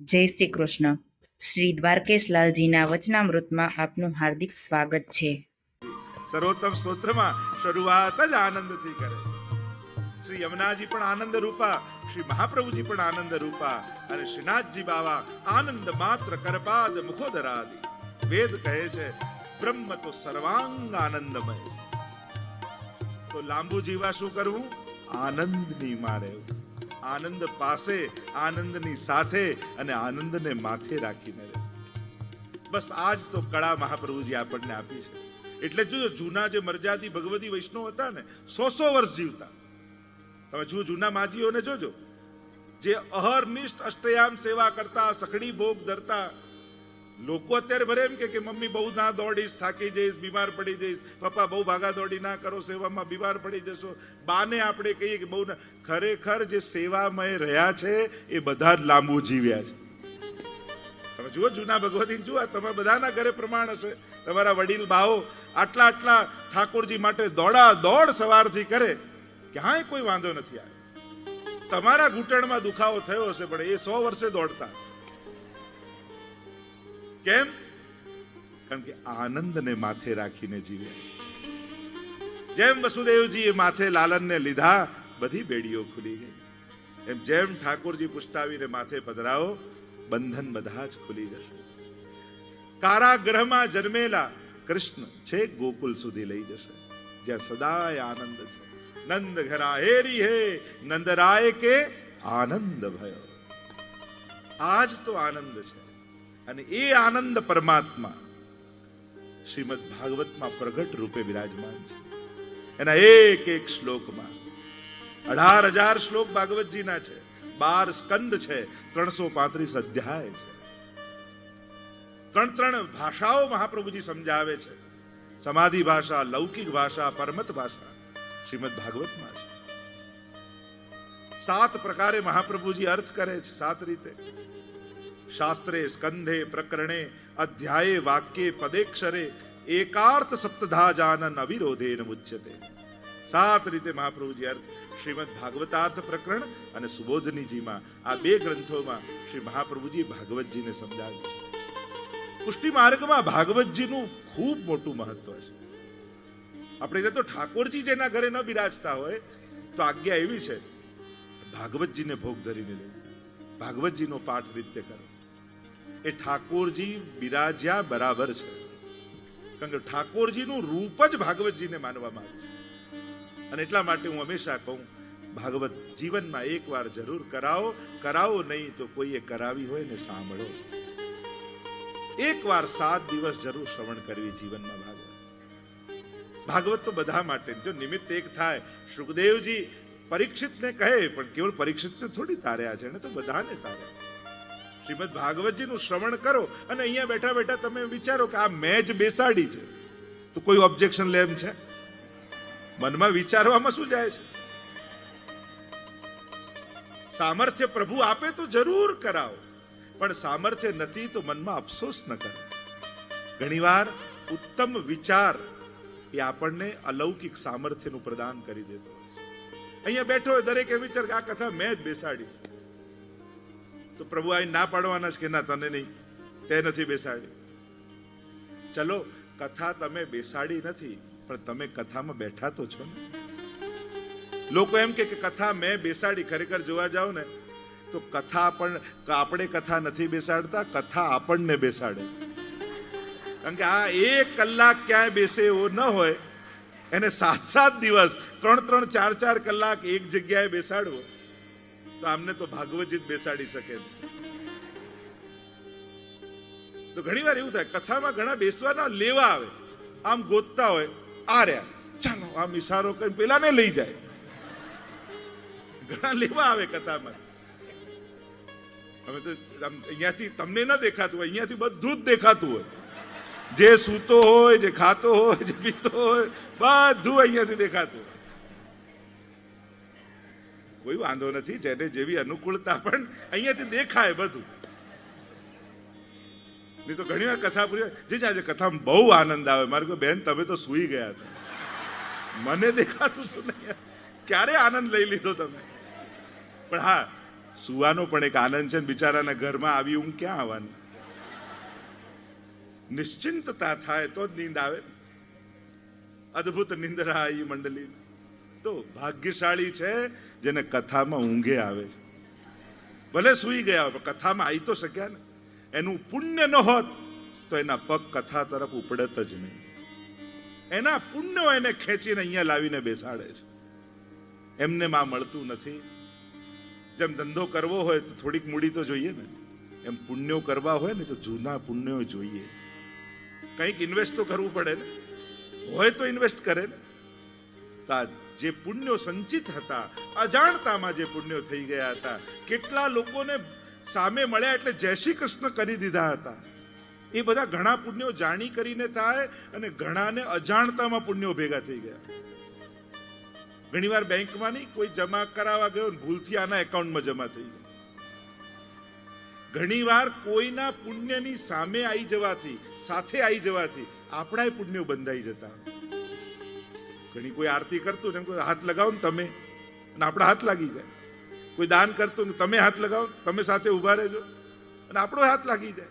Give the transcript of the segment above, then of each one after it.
જય શ્રી કૃષ્ણ. શ્રી દ્વારકેશ લાલજીના વચનામૃતમાં આપનું હાર્દિક સ્વાગત છે. સર્વોત્તમ સ્તોત્રમાં શરૂઆત જ આનંદથી કરે. શ્રી યમુનાજી પણ આનંદ રૂપા, શ્રી મહાપ્રભુજી પણ આનંદ રૂપા અને શ્રીનાથજી બાવા આનંદ માત્ર કરપાદ મુખોદરાદિ. વેદ કહે છે, બ્રહ્મ તો સર્વાંગ આનંદમય. તો લાંબુ જીવા શું કરવું? આનંદની મારે આનંદ પાસે, આનંદની સાથે અને આનંદને માથે રાખીને બસ આજ તો કળા મહાપ્રભુજી આપણને આપી છે. એટલે જો જૂના જે મરજાદી ભગવતી વૈષ્ણવ હતા ને, સો સો વર્ષ જીવતા. તમે જુઓ જૂના માજીઓને જોજો. જે અહરનિષ્ઠ અષ્ટયામ સેવા કરતા, સખડી ભોગ ધરતા લોકો અત્યારે ભરે એમ કે મમ્મી બહુ ના દોડીશ, થાકી જઈશ, બીમાર પડી જઈશ, પપ્પા બહુ ભાગા દોડી ના કરો, સેવામાં બીમાર પડી જશો. બાને આપણે કહીએ કે બહુ ખરેખર જે સેવામય રહ્યા છે એ બધા જ લાંબુ જીવ્યા છે. તમે જુઓ, જૂના ભગવતી જુઓ તમે બધાના ઘરે પ્રમાણ હશે. તમારા વડીલ બાઓ આટલા આટલા ઠાકોરજી માટે દોડા દોડ સવારથી કરે, ક્યાંય કોઈ વાંધો નથી આવ્યો તમારા ઘૂંટણમાં દુખાવો થયો હશે, પણ એ સો વર્ષે દોડતા. કેમ? કારણ કે આનંદને માથે રાખીને જીવ્યા જેમ વસુદેવજી માથે લાલનને લીધા, બધી બેડીઓ ખુલી ગઈ. એમ જેમ ઠાકોરજી પુષ્ટાવીને માથે પધરાવો, બંધન બધા જ ખુલી જશે. કારાગ્રહમાં જન્મેલા કૃષ્ણ છે ગોકુલ સુધી લઈ જશે. જ્યાં સદાય આનંદ છે. નંદ ઘરા હેરી હે નંદરાય કે આનંદ ભયો. આજ તો આનંદ છે. અને એ આનંદ પરમાત્મા શ્રીમદ ભાગવતમાં પ્રગટ રૂપે બિરાજમાન છે. એના એક એક શ્લોકમાં, અઢાર હજાર શ્લોક ભાગવતજીના છે, બાર સ્કંદ છે, ત્રણસો પાંત્રીસ અધ્યાય છે. ત્રણ ત્રણ ભાષાઓ મહાપ્રભુજી સમજાવે છે. સમાધિ ભાષા, લૌકિક ભાષા, પરમત ભાષા શ્રીમદ ભાગવતમાં છે. સાત પ્રકારે મહાપ્રભુજી અર્થ કરે છે, સાત રીતે. શાસ્ત્રે સ્કંધે પ્રકરણે અધ્યાયે વાક્યે પદેક્ષરે એકાર્થ સપ્તધા જાનન અવિરોધે મુચ્યતે સાત રીતે મહાપ્રભુજી અર્થ શ્રીમદ ભાગવતાર્થ પ્રકરણ અને સુબોધનીજીમાં આ બે ગ્રંથોમાં શ્રી મહાપ્રભુજી ભાગવતજીને સમજાવ્યું છે. પુષ્ટિ માર્ગમાં ભાગવતજીનું ખૂબ મોટું મહત્વ છે. આપણે તો ઠાકોરજી જેના ઘરે ન બિરાજતા હોય, તો આજ્ઞા એવી છે, ભાગવતજીને ભોગ ધરીને લેવું ભાગવતજીનો પાઠ નિત્ય કરો. એ ઠાકોરજી બિરાજ્યા બરાબર છે. કારણ કે ઠાકોરજીનું રૂપ જ ભાગવતજીને માનવામાં આવે છે. અને એટલા માટે હું હંમેશા કહું, ભાગવત જીવનમાં એકવાર જરૂર કરાવો કરાવો નહીં તો કોઈએ કરાવી હોય ને સાંભળો. એકવાર સાત દિવસ જરૂર શ્રવણ કરવી જીવનમાં ભાગવત. ભાગવત તો બધા માટે જો. નિમિત્ત એક થાય, સુખદેવજી પરીક્ષિતને કહે, પણ કેવળ પરીક્ષિતને થોડી તાર્યા છે, એને તો બધાને તાર્યા શ્રીમદ ભાગવતજીનું શ્રવણ કરો અને અહીંયા બેઠા બેઠા તમે વિચારો કે આ મેં બેસાડી છે તો કોઈ ઓબ્જેક્શન લે છે મનમાં વિચારવામાં શું જાય છે સામર્થ્ય પ્રભુ આપે તો જરૂર કરાવો, પણ સામર્થ્ય નથી તો મનમાં અફસોસ ન કરો ઘણીવાર ઉત્તમ વિચાર એ આપણને અલૌકિક સામર્થ્યનું પ્રદાન કરી દેતો. અહીંયા બેઠો દરેક એ વિચાર કે આ કથા મેં જ બેસાડી છે. તો પ્રભુ આ ના પાડવાના છે કે ના, તને નહીં? તે નથી બેસાડી. ચલો, કથા તમે બેસાડી નથી, પણ તમે કથામાં બેઠા તો છો ને. લોકો એમ કે કથા મેં બેસાડી, ખરેખર જોવા જાવ ને, તો કથા પણ આપણે કથા નથી બેસાડતા, કથા આપણને બેસાડે. કારણ કે આ એક કલાક ક્યાંય બેસે એવો ન હોય, એને સાત સાત દિવસ, ત્રણ ત્રણ ચાર ચાર કલાક એક જગ્યાએ બેસાડવો. તો આમને તો ભાગવતજી જ બેસાડી શકે તો ઘણી વાર એવું થાય, કથામાં ઘણા બેસવાના લેવા આવે, આમ ગોતતા હોય, આ રહ્યા. ચાલો, આમ ઇશારો કરી પેલાને લઈ જાય. ઘણા લેવા આવે કથામાં. હવે તો અહીંયાથી તમને ન દેખાતું હોય, અહીંયાથી બધું જ દેખાતું હોય. જે સૂતો હોય, જે ખાતો હોય, જે પીતો હોય, બધું અહીંયાથી દેખાતું હોય. કોઈ વાંધો નથી, જેને જેવી અનુકૂળતા પણ અહીંયાથી દેખાય બધું. નહીં તો ઘણી વાર કથા પૂરી જે આજે કથામાં બહુ આનંદ આવે. મારે કોઈ બેન, તમે તો સૂઈ ગયા હતા મને દેખાતું હતું નહીં. ક્યારે આનંદ લઈ લીધો તમે? પણ હા, સુવાનો પણ એક આનંદ છે બિચારાના ઘરમાં આવી ઊંઘ ક્યાં આવવાની? નિશ્ચિંતતા થાય તો જ નીંદ આવે અદ્ભુત નિંદ્રા આવી મંડળી તો ભાગ્યશાળી છે જેને કથામાં ઊંઘે આવે છે. ભલે સૂઈ ગયા હોય કથામાં આવી તો શક્યા ને. એનું પુણ્ય ન હોત તો એના પગ કથા તરફ ઉપડત જ નહીં. એના પુણ્યો એને ખેંચીને અહીંયા લાવીને બેસાડે છે. એમને માં મળતું નથી. જેમ ધંધો કરવો હોય તો થોડીક મૂડી તો જોઈએ ને. એમ પુણ્યો કરવા હોય ને તો જૂના પુણ્યો જોઈએ. કંઈક ઇન્વેસ્ટ તો કરવું પડે ને. હોય તો ઇન્વેસ્ટ કરે ને. તો આ જે પુણ્યો સંચિત હતા, અજાણતામાં જે પુણ્યો થઈ ગયા હતા, કેટલા લોકોને સામે મળ્યા એટલે જય શ્રી કૃષ્ણ કરી દીધા હતા. એ બધા ઘણા પુણ્યો જાણી કરીને થાય અને ઘણાને અજાણતામાં પુણ્યો ભેગા થઈ ગયા. ઘણીવાર બેંકમાં નહીં, કોઈ જમા કરાવવા ગયો ભૂલથી આના એકાઉન્ટમાં જમા થઈ ગયો. ઘણીવાર કોઈના પુણ્યની સામે આવી જવાથી, સાથે આવી જવાથી આપણા પુણ્યો બંધાઈ જતા. ઘણી કોઈ આરતી કરતું ને કોઈ હાથ લગાવો ને તમે. અને આપણા હાથ લાગી જાય. કોઈ દાન કરતું તમે હાથ લગાવો, તમે સાથે ઊભા રહેજો. અને આપણો હાથ લાગી જાય.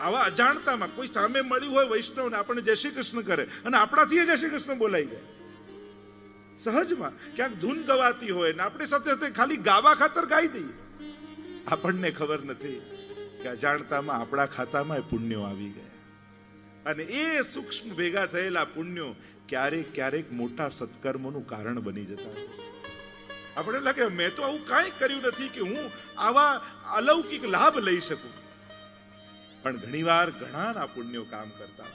આવા અજાણતામાં કોઈ સામે મળ્યું હોય વૈષ્ણવને, આપણને જય શ્રી કૃષ્ણ કરે અને આપણાથી જય શ્રી કૃષ્ણ બોલાઈ જાય. સહજમાં ક્યાંક ધૂન ગવાતી હોય ને આપણે સાથે સાથે ખાલી ગાવા ખાતર ગાઈ દઈએ. આપણને ખબર નથી કે અજાણતામાં આપણા ખાતામાં પુણ્યો આવી ગયા. અને એ સૂક્ષ્મ ભેગા થયેલા પુણ્યો ક્યારેક ક્યારેક મોટા સત્કર્મોનું કારણ બની જતા. આપણે લાગે, મેં તો આવું કાંઈ કર્યું નથી કે હું આવા અલૌકિક લાભ લઈ શકું. પણ ઘણીવાર ઘણાના પુણ્યો કામ કરતા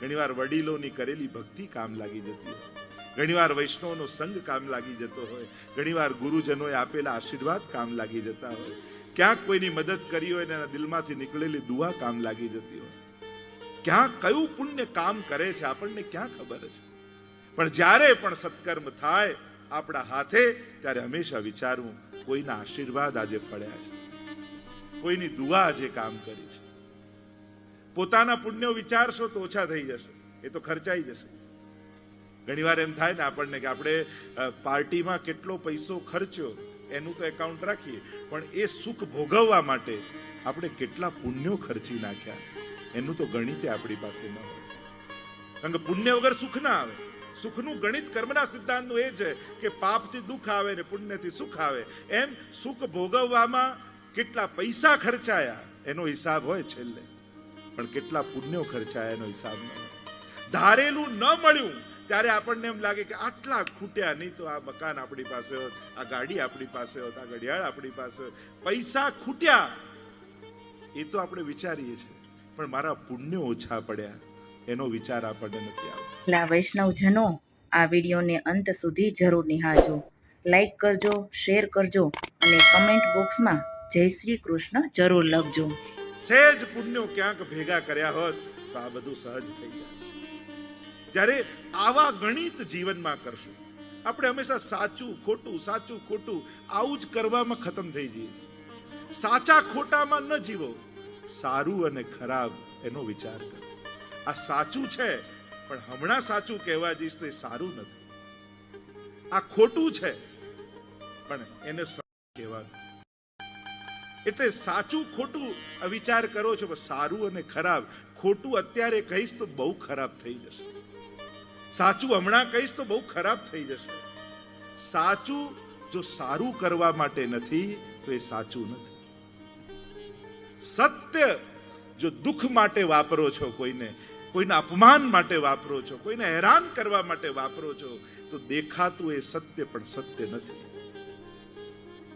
ઘણીવાર વડીલોની કરેલી ભક્તિ કામ લાગી જતી હોય ઘણીવાર વૈષ્ણવનો સંગ કામ લાગી જતો હોય ઘણીવાર ગુરુજનોએ આપેલા આશીર્વાદ કામ લાગી જતા હોય ક્યાંક કોઈની મદદ કરી હોય ને એના દિલમાંથી નીકળેલી દુઆ કામ લાગી જતી હોય ક્યાં કયું પુણ્ય કામ કરે છે આપણને ક્યાં ખબર છે? પણ જ્યારે પણ સત્કર્મ થાય આપણા હાથે, ત્યારે હંમેશા વિચારવું, કોઈના આશીર્વાદ આજે પડ્યા છે. કોઈની દુઆ આજે કામ કરી છે. પોતાના પુણ્યો વિચારશો તો ઓછા થઈ જશે. એ તો ખર્ચાઈ જશે. ઘણીવાર એમ થાય ને આપણને કે આપણે પાર્ટીમાં કેટલો પૈસો ખર્ચ્યો, એનું તો એકાઉન્ટ રાખીએ. પણ એ સુખ ભોગવવા માટે આપણે કેટલા પુણ્યો ખર્ચી નાખ્યા. એનું તો ગણિત આપણી પાસે ન હોય. કારણ કે પુણ્ય વગર સુખ ના આવે. સુખનું ગણિત કર્મના સિદ્ધાંતનું એ છે કે પાપથી દુઃખ આવે ને પુણ્યથી સુખ આવે. એમ સુખ ભોગવવામાં કેટલા પૈસા ખર્ચાયા એનો હિસાબ હોય છેલ્લે. પણ કેટલા પુણ્યો ખર્ચાયા એનો હિસાબ ન હોય. ધારેલું ન મળ્યું ત્યારે આપણને એમ લાગે કે આટલા ખૂટ્યા નહીં તો આ મકાન આપણી પાસે હોત, આ ગાડી આપણી પાસે હોત, આ ઘડિયાળ આપણી પાસે હોત. પૈસા ખૂટ્યા એ તો આપણે વિચારીએ છીએ. પણ મારા પુણ્ય ઓછા પડ્યા. એનો વિચાર આપણને નથી આવતો. લા વૈષ્ણવજનો આ વિડીયોને અંત સુધી જરૂર નિહાળજો. લાઈક કરજો શેર કરજો અને કમેન્ટ બોક્સમાં જય શ્રી કૃષ્ણ જરૂર લખજો. સહેજ પુણ્યો ક્યાંક ભેગા કર્યા હોત તો આ બધું સહજ થઈ જાય. જ્યારે આવા ગણિત જીવનમાં કરશું. આપણે હંમેશા સાચું ખોટું સાચું ખોટું આવું જ કરવામાં ખતમ થઈ જઈએ સાચા ખોટામાં ન જીવો. સારું અને ખરાબ એનો વિચાર કરો. આ સાચું છે, પણ હમણાં સાચું કહેવા જઈશ તો એ સારું નથી. આ ખોટું છે, પણ એને કહેવાનું. એટલે સાચું ખોટું વિચાર કરો છો સારું અને ખરાબ. ખોટું અત્યારે કહીશ તો બહુ ખરાબ થઈ જશે. સાચું હમણાં કહીશ તો બહુ ખરાબ થઈ જશે. સાચું જો સારું કરવા માટે નથી, તો એ સાચું નથી. સત્ય જો દુઃખ માટે વાપરો છો કોઈને, કોઈના અપમાન માટે વાપરો છો, કોઈને હેરાન કરવા માટે વાપરો છો, તો દેખાતું એ સત્ય પણ સત્ય નથી.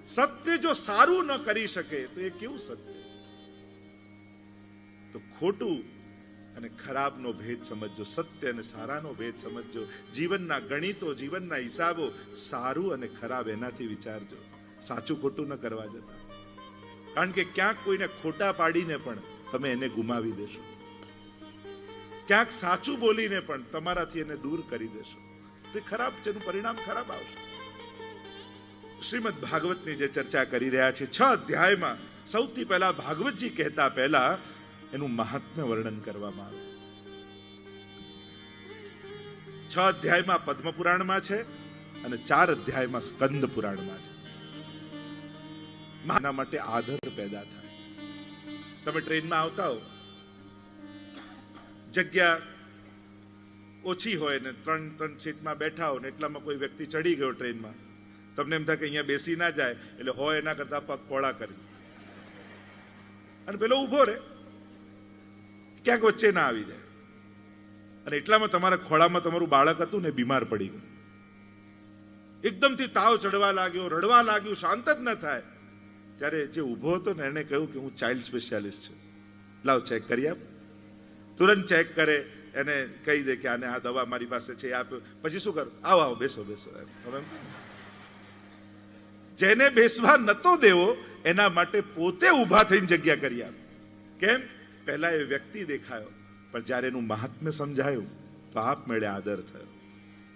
સત્ય જો સારું ન કરી શકે, તો એ કેવું સત્ય? તો ખોટું અને ખરાબનો ભેદ સમજજો, સત્ય અને સારાનો ભેદ સમજજો, જીવનના ગણિતો, જીવનના હિસાબો સારું અને ખરાબ એનાથી વિચારજો. સાચું ખોટું ન કરવા જતા. કારણ કે ક્યાંક કોઈને ખોટા પાડીને પણ તમે એને ગુમાવી દેશો. ક્યાંક સાચું બોલીને પણ તમારાથી એને દૂર કરી દેશો. તો ખરાબ જેનું પરિણામ ખરાબ આવશે. શ્રીમદ ભાગવતની જે ચર્ચા કરી રહ્યા છે, છ અધ્યાયમાં સૌથી પહેલા ભાગવતજી કહેતા પહેલા એનું મહાત્મ્ય વર્ણન કરવામાં આવે. છ અધ્યાયમાં પદ્મ પુરાણમાં છે અને ચાર અધ્યાયમાં સ્કંદ પુરાણમાં છે. માના માટે આદર પેદા થાય. તમે ટ્રેનમાં આવતા હો. જગ્યા ઓછી હોય ને ત્રણ ત્રણ સીટમાં બેઠા હો ને એટલામાં કોઈ વ્યક્તિ ચડી ગયો ટ્રેનમાં. તમને એમ થાય કે અહીંયા બેસી ના જાય, એટલે હોય એના કરતા પગ પોળા કરી. અને પેલો ઊભો રહે ક્યાંક વચ્ચે ના આવી જાય. અને એટલામાં તમારા ખોળામાં તમારું બાળક હતું ને બીમાર પડી ગયું. એકદમથી તાવ ચડવા લાગ્યો, રડવા લાગ્યું, શાંત જ ન થાય. ત્યારે જે ઊભો હતો ને એને કહ્યું કે હું ચાઇલ્ડ સ્પેશિયાલિસ્ટ છું. લાવ ચેક કરી આપ. તુરંત ચેક કરે, એને કહી દે કે આને આ દવા મારી પાસે છે આપ પછી શું કરો? આવો આવો, બેસો બેસો. હવે જેને બેસવા નતો દેવો, એના માટે પોતે ઊભા થઈને જગ્યા કરી આપ. કેમ? પહેલા એ વ્યક્તિ દેખાયો, પણ જ્યારે એનું મહાત્મ્ય સમજાયું, તો આપ મેળે આદર થયો.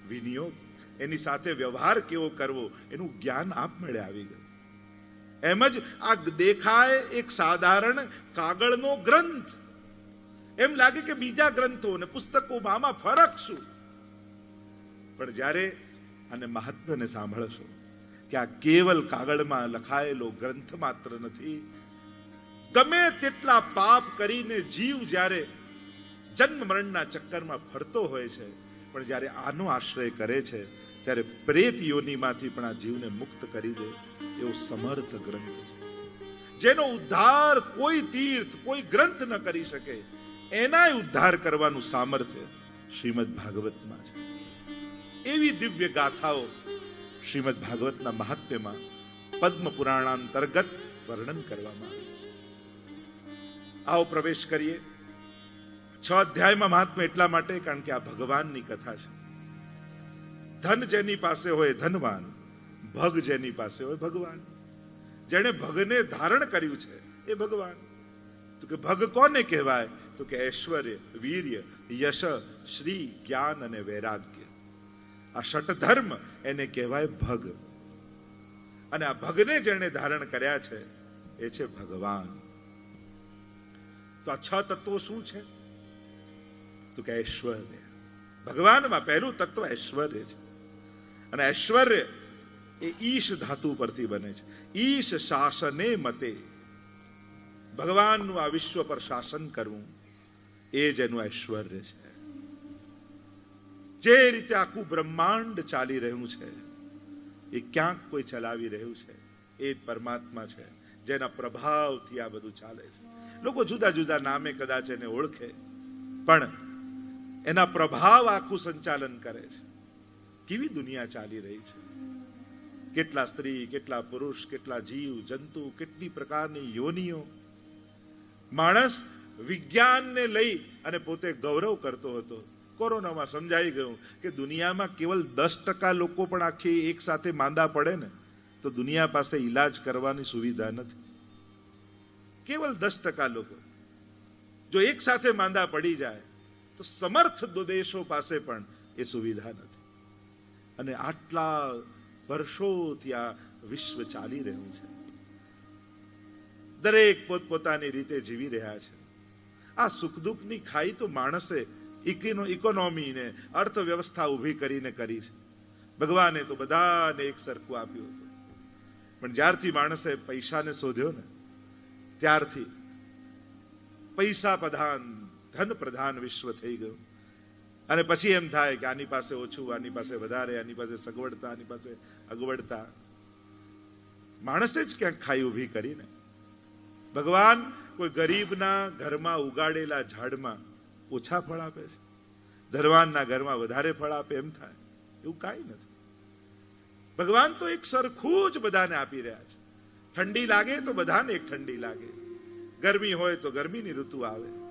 વિનિયોગ, એની સાથે વ્યવહાર કેવો કરવો, એનું જ્ઞાન આપ મેળે આવી ગયું. એમ જ આ દેખાય એક સાધારણ કાગળનો ગ્રંથ. એમ લાગે કે બીજા ગ્રંથો અને પુસ્તકોમાં આમાં ફરક શું? પણ જ્યારે અને મહત્વને સાંભળશો કે આ કેવલ કાગળમાં લખાયેલો ગ્રંથ માત્ર નથી, ગમે તેટલા પાપ કરીને જીવ જ્યારે જન્મ મરણના ચક્કરમાં ફરતો હોય છે, પણ જ્યારે આનો આશ્રય કરે છે ત્યારે પ્રેત યોનીમાંથી પણ આ જીવને મુક્ત કરી દે એવો સમર્થ ગ્રંથ જેનો ઉદ્ધાર કોઈ તીર્થ, કોઈ ગ્રંથ ન કરી શકે, એનાય ઉદ્ધાર કરવાનું સામર્થ્ય શ્રીમદ ભાગવતમાં છે. એવી દિવ્ય ગાથાઓ શ્રીમદ ભાગવતના મહાત્મ્યમાં પદ્મ પુરાણાંતર્ગત વર્ણન કરવામાં આવે આવો પ્રવેશ કરીએ. છ અધ્યાયમાં મહાત્મ્ય એટલા માટે, કારણ કે આ ભગવાનની કથા છે. ધન જેની પાસે હોય ધનવાન, ભગ જેની પાસે હોય ભગવાન. જેણે ભગને ધારણ કર્યું છે એ ભગવાન. તો કે ભગ કોને કહેવાય? તો કે ઐશ્વર્ય, વીર્ય, યશ, શ્રી, જ્ઞાન અને વૈરાગ્ય. આ ષટ ધર્મ એને કહેવાય ભગ. અને આ ભગને જેણે ધારણ કર્યા છે એ છે ભગવાન. તો આ છ તત્વો શું છે? તો કે ઐશ્વર્ય. ભગવાનમાં પહેલું તત્વ ઐશ્વર્ય છે. અને ઐશ્વર્ય એ ઈશ ધાતુ પરથી બને છે. ઈશ શાસને મતે. ભગવાનનું આ વિશ્વ પર શાસન કરવું એ જ એનું ઐશ્વર્ય છે. જે રીતે આખું બ્રહ્માંડ ચાલી રહ્યું છે, એ ક્યાંક કોઈ ચલાવી રહ્યું છે, એ પરમાત્મા છે, જેના પ્રભાવથી આ બધું ચાલે છે. લોકો જુદા જુદા નામે કદાચ એને ઓળખે, પણ એના પ્રભાવ આખું સંચાલન કરે છે. કેવી દુનિયા ચાલી રહી છે? કેટલા સ્ત્રી, કેટલા પુરુષ, કેટલા જીવ, જંતુ, કેટલી પ્રકારની યોનિઓ? માણસ વિજ્ઞાનને લઈ અને પોતે ગૌરવ કરતો હતો. કોરોનામાં સમજાઈ ગયું કે દુનિયામાં કેવલ દસ ટકા લોકો પણ આખી એક સાથે માંદા પડે ને, તો દુનિયા પાસે ઈલાજ કરવાની સુવિધા નથી. કેવલ દસ ટકા લોકો. જો એક સાથે માંદા પડી જાય, તો સમર્થ દેશો પાસે પણ એ સુવિધા નથી. અને આટલા વર્ષોથી આ વિશ્વ ચાલી રહ્યું છે. દરેક પોતપોતાની રીતે જીવી રહ્યા છે. આ સુખ દુઃખની ખાઈ તો માણસે ઇકોનો ઇકોનોમીને અર્થવ્યવસ્થા ઊભી કરીને કરી છે. ભગવાને તો બધાને એક સરખું આપ્યું હતું. પણ જ્યારથી માણસે પૈસાને શોધ્યો ને, ત્યારથી પૈસા પ્રધાન, ધન પ્રધાન વિશ્વ થઈ ગયું. અને પછી એમ થાય કે આની પાસે ઓછું, આની પાસે વધારે, આની પાસે સગવડતા, આની પાસે અગવડતા. માણસે જ ક્યાંક ખાઈ ઊભી કરીને. ભગવાન કોઈ ગરીબના ઘરમાં ઉગાડેલા ઝાડમાં ઓછા ફળ આપે છે. ધરવાનના ઘરમાં વધારે ફળ આપે એમ થાય. એવું કાંઈ નથી. ભગવાન તો એક સરખું જ બધાને આપી રહ્યા છે. ઠંડી લાગે તો બધાને એક ઠંડી લાગે. ગરમી હોય તો ગરમીની ઋતુ આવે.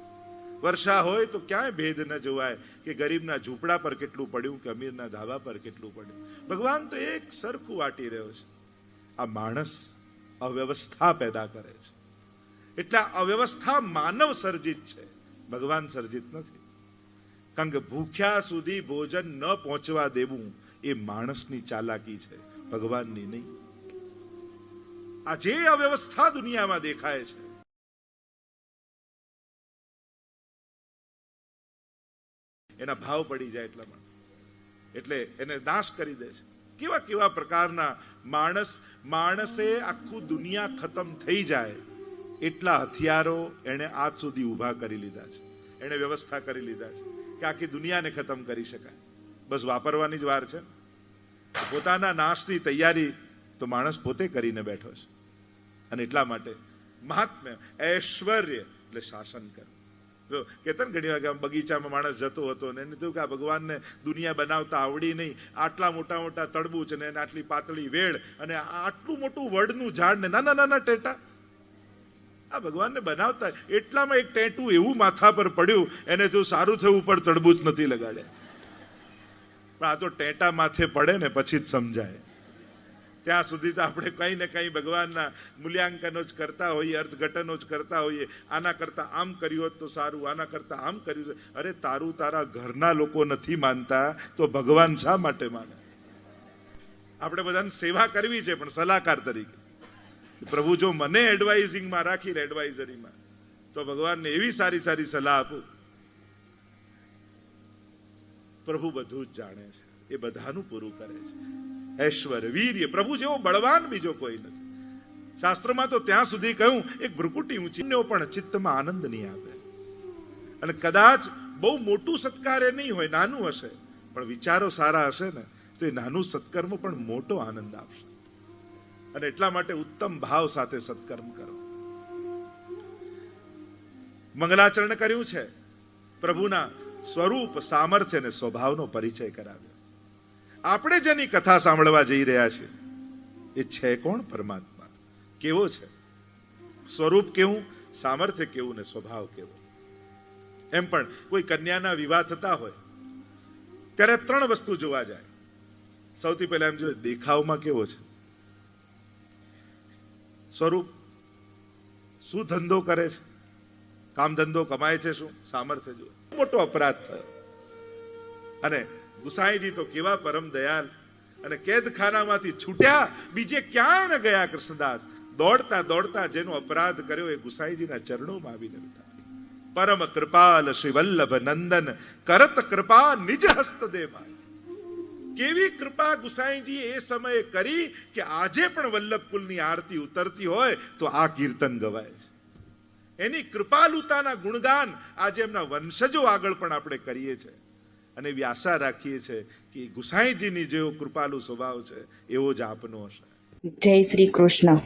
વર્ષા હોય તો ક્યાંય ભેદ ન જોવાય કે ગરીબના ઝૂંપડા પર કેટલું પડ્યું, કે અમીરના ધાબા પર કેટલું પડ્યું. ભગવાન તો એક સરખું વાટી રહ્યો છે. આ માણસ અવ્યવસ્થા પેદા કરે છે. એટલે અવ્યવસ્થા માનવ સર્જિત છે. ભગવાન સર્જિત નથી. કારણ કે ભૂખ્યા સુધી ભોજન ન પહોંચવા દેવું એ માણસની ચાલાકી છે, ભગવાનની નહીં. આ જે અવ્યવસ્થા દુનિયામાં દેખાય છે એના ભાવ પડી જાય એટલા માટે એટલે એને નાશ કરી દે છે. કેવા કેવા પ્રકારના માણસ, માણસે આખું દુનિયા ખતમ થઈ જાય, એટલા હથિયારો એણે આજ સુધી ઊભા કરી લીધા છે. એણે વ્યવસ્થા કરી લીધા છે કે આખી દુનિયાને ખતમ કરી શકાય. બસ વાપરવાની જ વાર છે. પોતાના નાશની તૈયારી તો માણસ પોતે કરીને બેઠો છે. અને એટલા માટે મહાત્મ્ય, ઐશ્વર્ય એટલે શાસન કર જો કેતન, ઘણી વાર કે બગીચામાં માણસ જતો હતો ને એને કે આ ભગવાનને દુનિયા બનાવતા આવડી નહીં. આટલા મોટા મોટા તડબૂચ ને આટલી પાતળી વેળ અને આટલું મોટું વડનું ઝાડ ને નાના નાના ટેટા. આ ભગવાનને બનાવતા એટલામાં એક ટેટું એવું માથા પર પડ્યું, એને જો સારું થયું, ઉપર તડબૂચ નથી લગાડે પણ આ તો ટેટા માથે પડે ને પછી જ સમજાય. ત્યાં સુધી તો આપણે કંઈ ને કંઈ ભગવાનના મૂલ્યાંકનો જ કરતા હોઈએ, અર્થઘટનો જ કરતા હોઈએ. આના કરતા આમ કર્યું હોત તો સારું, આના કરતા આમ કર્યું અરે, તારું તારા ઘરના લોકો નથી માનતા, તો ભગવાન શા માટે માને? આપણે બધાને સેવા કરવી છે, પણ સલાહકાર તરીકે. પ્રભુ, જો મને એડવાઇઝિંગમાં રાખીને એડવાઇઝરીમાં, તો ભગવાનને એવી સારી સારી સલાહ આપું. પ્રભુ બધું જ જાણે છે. એ બધાનું પૂરું કરે છે. ઐશ્વર્ય વીર્ય, પ્રભુ જેવો બળવાન બીજો કોઈ નથી. શાસ્ત્રોમાં તો ત્યાં સુધી કહ્યું, એક ભ્રુકુટી ઊંચી પણ ચિત્તમાં આનંદ નહીં આવે. અને કદાચ બહુ મોટું સત્કાર એ નહીં હોય, નાનું હશે, પણ વિચારો સારા હશે ને, તો એ નાનું સત્કર્મ પણ મોટો આનંદ આપશે. અને એટલા માટે ઉત્તમ ભાવ સાથે સત્કર્મ કરો. મંગલાચરણ કર્યું છે. પ્રભુના સ્વરૂપ, સામર્થ્ય અને સ્વભાવનો પરિચય કરાવ્યો. આપણે જેની કથા સાંભળવા જઈ રહ્યા છીએ. એ છે કોણ પરમાત્મા? કેવો છે? સ્વરૂપ કેવું? સામર્થ્ય કેવું? ને સ્વભાવ કેવો? એમ પણ કોઈ કન્યાના વિવાહ થતા હોય, ત્યારે ત્રણ વસ્તુ જોવા જાય. સૌથી પહેલા એમ જોઈએ, દેખાવમાં કેવો છે? સ્વરૂપ શું ધંધો કરે છે? કામ ધંધો કમાય છે શું? સામર્થ્ય જો મોટો અપરાધ થયો. અને ગુસાઈજી તો કેવા પરમ દયાલ. અને કેદખાનામાંથી છૂટ્યા, બીજે ક્યાંય ન ગયા કૃષ્ણદાસ. દોડતા દોડતા જેનો અપરાધ કર્યો એ ગુસાઈજીના ચરણોમાં આવીને પરમ કૃપાલ શ્રી વલ્લભ નંદન, કરત કૃપા નિજ હસ્ત દેવા કેવી કૃપા ગુસાઈજી એ સમયે કરી કે આજે પણ વલ્લભ કુલની આરતી ઉતરતી હોય તો આ કીર્તન ગવાય છે. એની કૃપાલુતાના ગુણગાન આજે એમના વંશજો આગળ પણ આપણે કરીએ છીએ. અને આશા રાખીએ છીએ કે ગુસાઈજીની જેવો કૃપાલુ સ્વભાવ છે, એવો જ આપનો હશે. જય શ્રી કૃષ્ણ.